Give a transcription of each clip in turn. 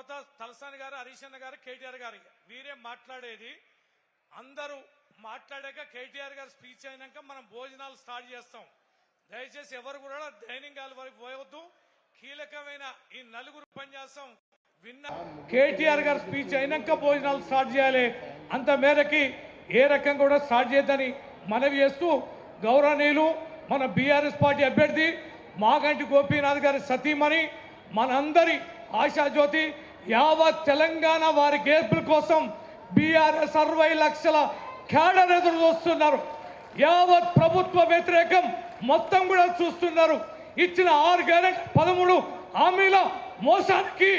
తర్వాత తలసాని గారు హరీష్ అన్న గారు కేటీఆర్ గారు వీరే మాట్లాడేది. అందరూ మాట్లాడాక కేటీఆర్ గారు స్పీచ్ అయినాక మనం భోజనాలు స్టార్ట్ చేస్తాం. దయచేసి ఎవరు కూడా డైనింగ్ హాల్ వరకు పోయవద్దు కీలకమైన ఈ నలుగురు పనిచేస్తాం విన్న కేటీఆర్ గారు స్పీచ్ అయినాక భోజనాలు స్టార్ట్ చేయాలి. అంత మేరకి ఏ రకం కూడా స్టార్ట్ చేయద్దని మనవి చేస్తూ గౌరవనీయులు మన బీఆర్ఎస్ పార్టీ అభ్యర్థి మాగంటి గోపీనాథ్ గారి సతీమణి మనందరి ఆశాజ్యోతి యావత్ తెలంగాణ వారి గేర్పుల కోసం బీఆర్ఎస్ అరవై లక్షల క్యాడర్ ఎదురు చూస్తున్నారు. యావత్ ప్రభుత్వ వ్యతిరేకం మొత్తం కూడా చూస్తున్నారు. ఇచ్చిన ఆరు గ్యారెంట్ పదమూడు హామీల మోసానికి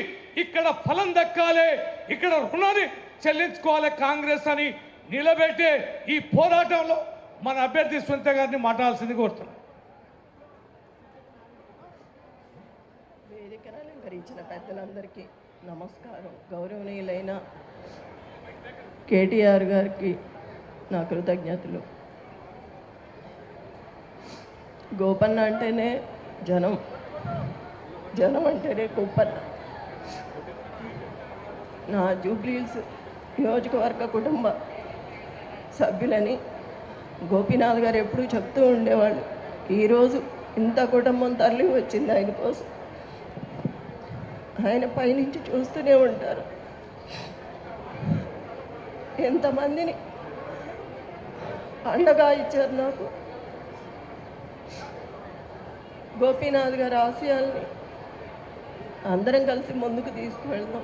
ఇక్కడ ఫలం దక్కాలి ఇక్కడ రుణాన్ని చెల్లించుకోవాలి కాంగ్రెస్ అని నిలబెట్టే ఈ పోరాటంలో మన అభ్యర్థి సునీత గారిని మాట్లాడాల్సింది కోరుతున్నాం. పెద్దలందరికీ నమస్కారం. గౌరవనీయులైన కేటీఆర్ గారికి నా కృతజ్ఞతలు. గోపన్న అంటేనే జనం. జనం అంటేనే గోపన్న. నా జూబ్లీల్స్ నియోజకవర్గ కుటుంబ సభ్యులని గోపీనాథ్ గారు ఎప్పుడూ చెప్తూ ఉండేవాళ్ళు. ఈరోజు ఇంత కుటుంబం తరలి వచ్చింది ఆయన కోసం. ఆయన పైనుంచి చూస్తూనే ఉంటారు. ఎంతమందిని అండగా ఇచ్చారు నాకు. గోపీనాథ్ గారి ఆశయాల్ని అందరం కలిసి ముందుకు తీసుకువెళ్దాం.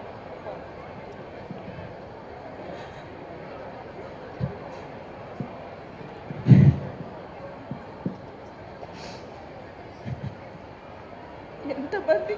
ఎంతమంది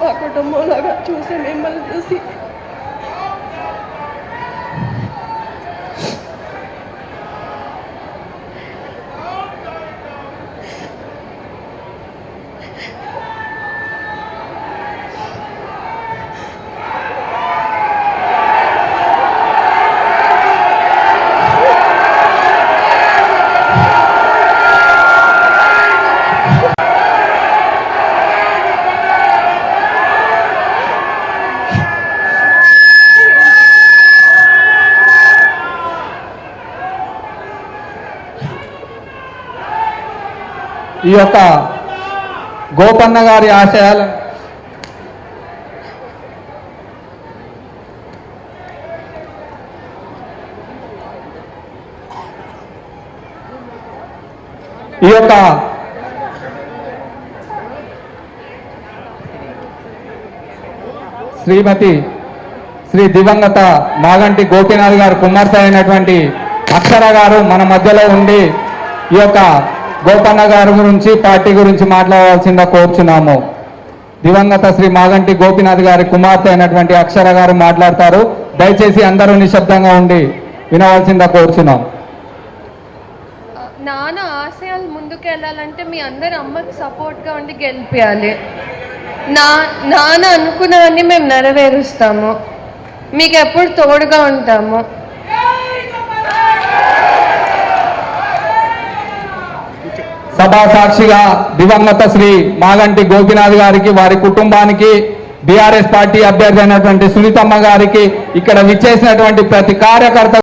మా కుటుంబం లాగా చూసి మిమ్మల్ని చూసి ఈ యొక్క గోపన్న గారి ఆశయాలను ఈ యొక్క శ్రీమతి శ్రీ దివంగత మాగంటి గోపీనాథ్ గారు కుమార్తె అయినటువంటి అక్షర గారు మన మధ్యలో ఉండి ఈ యొక్క గోపన్న గారి గురించి పార్టీ గురించి మాట్లాడవలసిందిగా కోరుచున్నాము. దివంగత శ్రీ మాగంటి గోపినాథ్ గారి కుమార్తె అయినటువంటి అక్షర గారు మాట్లాడతారు. దయచేసి అందరూ నిశ్శబ్దంగా ఉండి వినవలసిందిగా కోరుచున్నాం. నాన్న ఆశయాలు ముందుకు వెళ్ళాలంటే మీ అందరి అమ్మకి సపోర్ట్గా ఉండి గెలిపించాలి నా నాన్న అనుకున్నవన్నీ మేము నెరవేరుస్తాము. మీకు ఎప్పుడు తోడుగా ఉంటాము. సభాసాక్షిగా దివంగత శ్రీ మాగంటి గోపినాథ్ గారికి వారి కుటుంబానికి బీఆర్ఎస్ పార్టీ అభ్యర్థి అయినటువంటి సునీతమ్మ గారికి ఇక్కడ విచ్చేసినటువంటి ప్రతి కార్యకర్త